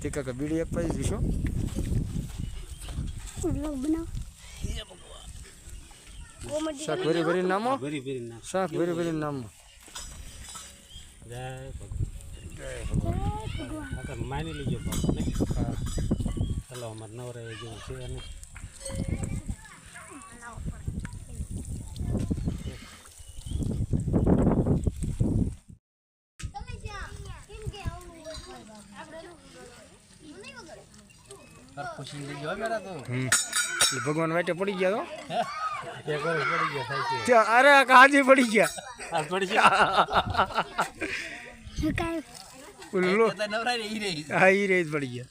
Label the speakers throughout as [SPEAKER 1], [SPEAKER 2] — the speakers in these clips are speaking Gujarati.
[SPEAKER 1] તે કાકા બીડી અપાઈ
[SPEAKER 2] કોમેડી
[SPEAKER 1] શાક ભરી ભરી નામો? શાક ભરી ભરી નામો.
[SPEAKER 3] જય ભગવાન માની લીજો બાપા ને ચાલો અમારે નવરા જેવું છે
[SPEAKER 1] ભગવાન વાટે પડી ગયા તો? અરે કાજી પડી ગયા.
[SPEAKER 3] પડી ગયા?
[SPEAKER 1] હા ઈ રે પડી ગયા.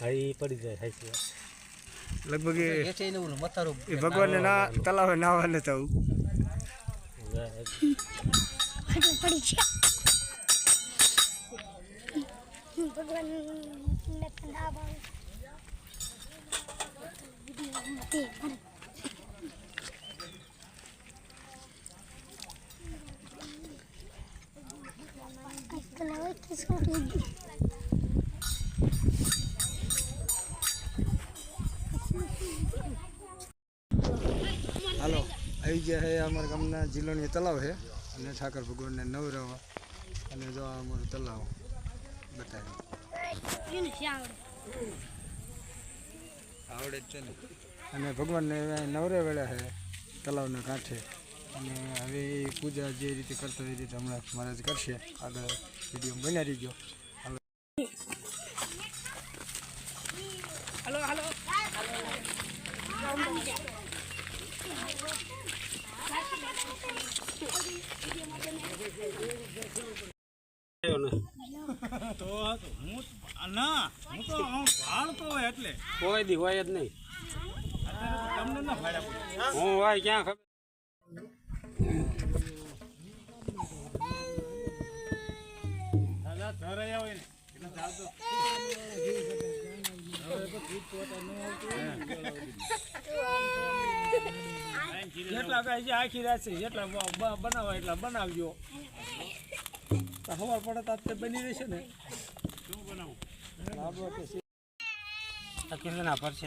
[SPEAKER 3] હા પડી જાય થાય
[SPEAKER 1] લગભગ એ ભગવાનને ના તલાવે નાવા ન થવું.
[SPEAKER 2] ભગવાન ને કંદા બાળ તે અરે આજકાલ હવે કિસ્સો થઈ ગયો
[SPEAKER 1] હાલો, આવી ગયા છે અમારા ગામના જિલ્લાની તલાવ છે અને ઠાકર ભગવાનને નવરાવા, અને જો અમારો તલાવ બતાવ્યું. આવડે જ છે ને. અને ભગવાનને નવરે વેળા છે તલાવના કાંઠે. અને હવે એ પૂજા જે રીતે કરતો એ રીતે હમણાં મહારાજ કરશે. આગળ વીડિયો બન્યા રહીજો.
[SPEAKER 4] ના. હું તો હું ભાળતો હોય એટલે.
[SPEAKER 3] કોઈ દી હોય જ નહીં.
[SPEAKER 4] તમને ના ભાડ્યા
[SPEAKER 3] હું હોય ક્યાં ખબર?
[SPEAKER 4] ધરાયા હોય ને એટલે ચાલતો. જેટલા કાંઈ છે આખી રાત છે જેટલા બનાવો એટલા બનાવજો. ખબર પડે તો તે બની રહેશે ને શું બનાવું
[SPEAKER 3] કાકડી
[SPEAKER 1] પરસે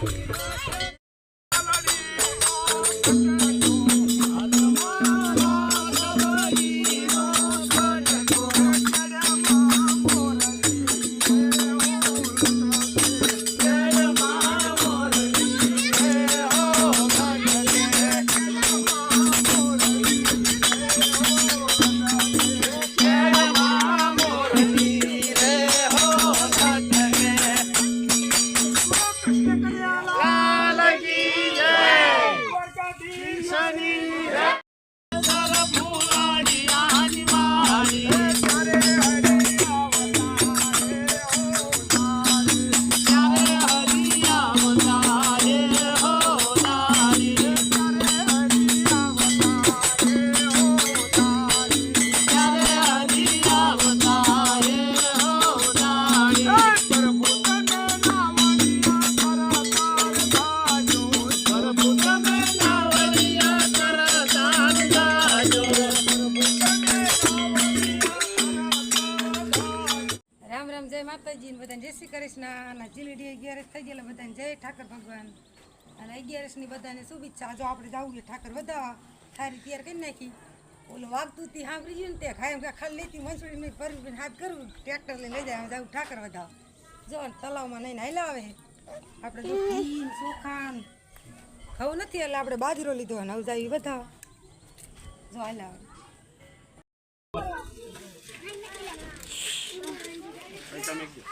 [SPEAKER 2] કૃષ્ણ Brasil!
[SPEAKER 5] કૃષ્ણ. અને જીલીડી અગિયારસ થઈ ગયેલા બધાને જય ઠાકર ભગવાન. અને અગિયારસની બધાને શુભેચ્છા. જો આપણે જવું છે ઠાકર બધા થારી તૈયાર કરી નાખી. ઓલું વાગતું તી સાંભળી ગયું ને તે ખાય ખાલી લેતી મસૂરી મેં ભરી હાથ કરવું ટ્રેક્ટર લઈ લઈ જાય જવું ઠાકર બધા. જો ને તલાવમાં નહીં હાલ્યા આવે. આપણે ચોખાન ને ને ખાવું નથી એટલે આપણે બાજરો લીધો અને હવે જાય બધા. જો હાલ્યા આવે.
[SPEAKER 3] તમે કયો